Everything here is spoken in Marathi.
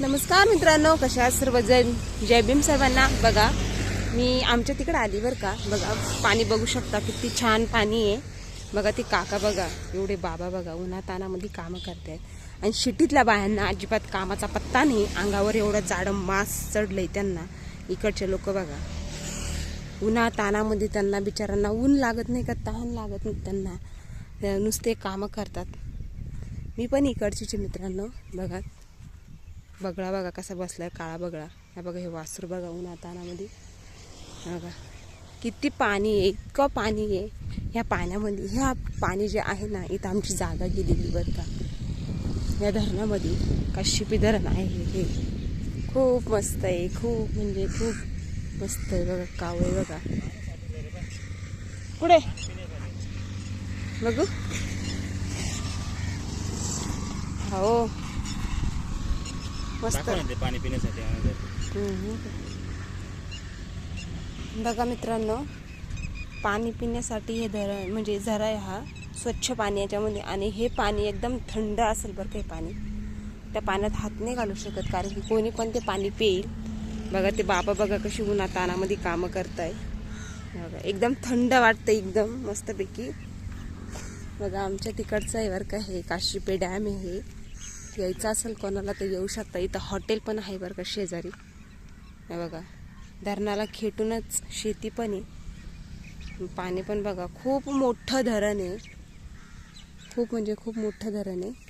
नमस्कार मित्रांनो कशा सर्व सर्वजण? जय भीम सर्वांना. बघा मी आमच्या तिकडे आली बरं का. बघा पाणी बघू शकता किती छान पाणी आहे. बघा ती काका बघा एवढे बाबा बघा उन्हातानामध्ये कामं करत आहेत आणि शिटीतल्या बायांना अजिबात कामाचा पत्ता नाही. अंगावर एवढं जाडं मास चढलंय त्यांना. इकडचे लोक बघा. उन्हा तानामध्ये त्यांना बिचारांना ऊन लागत नाही का? तहान लागत नाही त्यांना. नुसते कामं करतात. मी पण इकडचीचे मित्रांनो. बघा बगळा बघा कसा बसलाय काळा बगळा. हा बघा हे वासरू बघा उन्हा तानामध्ये बघा. किती पाणी आहे इतकं पाणी आहे. ह्या पाण्यामध्ये ह्या पाणी जे आहे ना इथं आमची जागा गेलेली बरं का. या धरणामध्ये काशिपी धरण आहे हे. खूप मस्त आहे खूप म्हणजे खूप मस्त आहे बघा कावळे बघा. पुढे बघू. हो. मस्त. ते पाणी पिण्यासाठी. हम्म. बघा मित्रांनो पाणी पिण्यासाठी हे धरण म्हणजे झरा आहे हा स्वच्छ पाणी याच्यामध्ये आणि हे पाणी एकदम थंड असेल बरं काही पाणी. त्या पाण्यात हात नाही घालू शकत कारण की कोणी पण ते पाणी पिईल. बघा ते बाबा बघा कशी उन्हा तानामध्ये कामं करताय. बघा एकदम थंड वाटतं एकदम मस्तपैकी. बघा आमच्या तिकडचं आहे बरं का हे काशीपे डॅम आहे. हे यायचं असेल कोणाला तर येऊ शकता. इथं हॉटेल पण आहे बरं का शेजारी. बघा धरणाला खेटूनच शेती पण आहे. पाणी पण बघा खूप मोठं धरण आहे. खूप म्हणजे खूप मोठं धरण आहे.